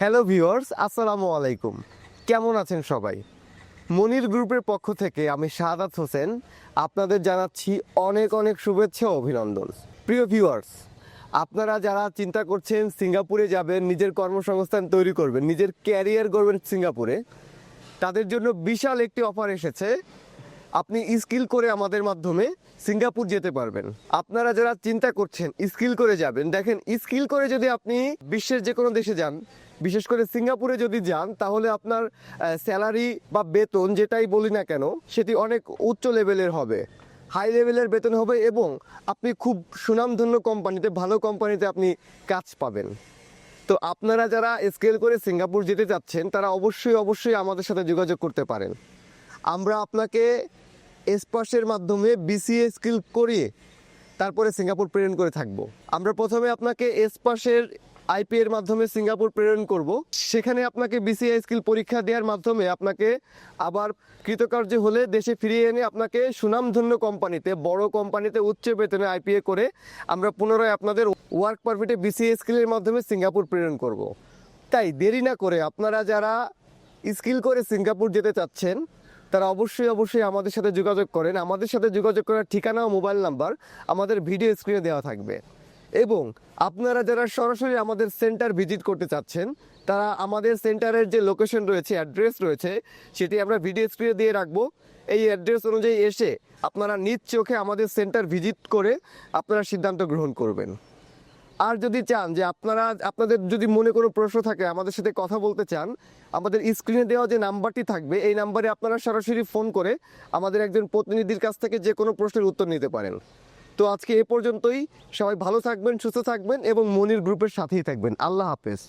Hello viewers আসসালামু আলাইকুম কেমন আছেন সবাই? মনির গ্রুপের পক্ষ থেকে আমি শাহাদাত হোসেন আপনাদের জানাচ্ছি অনেক অনেক শুভেচ্ছা অভিনন্দন। প্রিয় ভিউয়ার্স আপনারা যারা চিন্তা করছেন সিঙ্গাপুরে যাবেন, নিজের কর্মসংস্থান তৈরি করবেন, নিজের ক্যারিয়ার করবেন সিঙ্গাপুরে, তাদের জন্য বিশাল একটি অফার এসেছে। আপনি স্কিল করে আমাদের মাধ্যমে সিঙ্গাপুর যেতে পারবেন। আপনারা যারা চিন্তা করছেন স্কিল করে যাবেন, দেখেন স্কিল করে যদি আপনি বিশ্বের যে কোনো দেশে যান বিশেষ করে সিঙ্গাপুরে যদি যান, তাহলে আপনার স্যালারি বা বেতন যেটাই বলি না কেন, সেটি অনেক উচ্চ লেভেলের হবে। হাই লেভেলের বেতন হবে এবং আপনি খুব সুনামধন্য কোম্পানিতে, ভালো কোম্পানিতে আপনি কাজ পাবেন। তো আপনারা যারা স্কেল করে সিঙ্গাপুর যেতে চাচ্ছেন, তারা অবশ্যই অবশ্যই আমাদের সাথে যোগাযোগ করতে পারেন। আমরা আপনাকে এসপাসের মাধ্যমে বিসিএ স্কিল করিয়ে তারপরে সিঙ্গাপুর প্রেরণ করে থাকব। আমরা প্রথমে আপনাকে এসপাসের আইপি এর মাধ্যমে সিঙ্গাপুর প্রেরণ করব। সেখানে আপনাকে বিসিআই স্কিল পরীক্ষা দেওয়ার মাধ্যমে আপনাকে আবার কৃতকার্য হলে দেশে ফিরিয়ে এনে আপনাকে সুনামধন্য কোম্পানিতে, বড় কোম্পানিতে উচ্চ বেতনে আইপিএ করে আমরা পুনরায় আপনাদের ওয়ার্ক পারমিটে বিসিএ স্কিলের মাধ্যমে সিঙ্গাপুর প্রেরণ করব। তাই দেরি না করে আপনারা যারা স্কিল করে সিঙ্গাপুর যেতে চাচ্ছেন, তারা অবশ্যই অবশ্যই আমাদের সাথে যোগাযোগ করেন। আমাদের সাথে যোগাযোগ করার ঠিকানা ও মোবাইল নাম্বার আমাদের ভিডিও স্ক্রিনে দেওয়া থাকবে। এবং আপনারা যারা সরাসরি আমাদের সেন্টার ভিজিট করতে চাচ্ছেন, তারা আমাদের সেন্টারের যে লোকেশন রয়েছে, অ্যাড্রেস রয়েছে, সেটি আমরা ভিডিও স্ক্রিনে দিয়ে রাখব। এই অ্যাড্রেস অনুযায়ী এসে আপনারা নিজ চোখে আমাদের সেন্টার ভিজিট করে আপনারা সিদ্ধান্ত গ্রহণ করবেন। আর যদি চান যে আপনারা, আপনাদের যদি মনে কোনো প্রশ্ন থাকে, আমাদের সাথে কথা বলতে চান, আমাদের স্ক্রিনে দেওয়া যে নাম্বারটি থাকবে, এই নাম্বারে আপনারা সরাসরি ফোন করে আমাদের একজন প্রতিনিধির কাছ থেকে যে কোনো প্রশ্নের উত্তর নিতে পারেন। তো আজকে এ পর্যন্তই। সবাই ভালো থাকবেন, সুস্থ থাকবেন এবং মনির গ্রুপের সাথেই থাকবেন। আল্লাহ হাফেজ।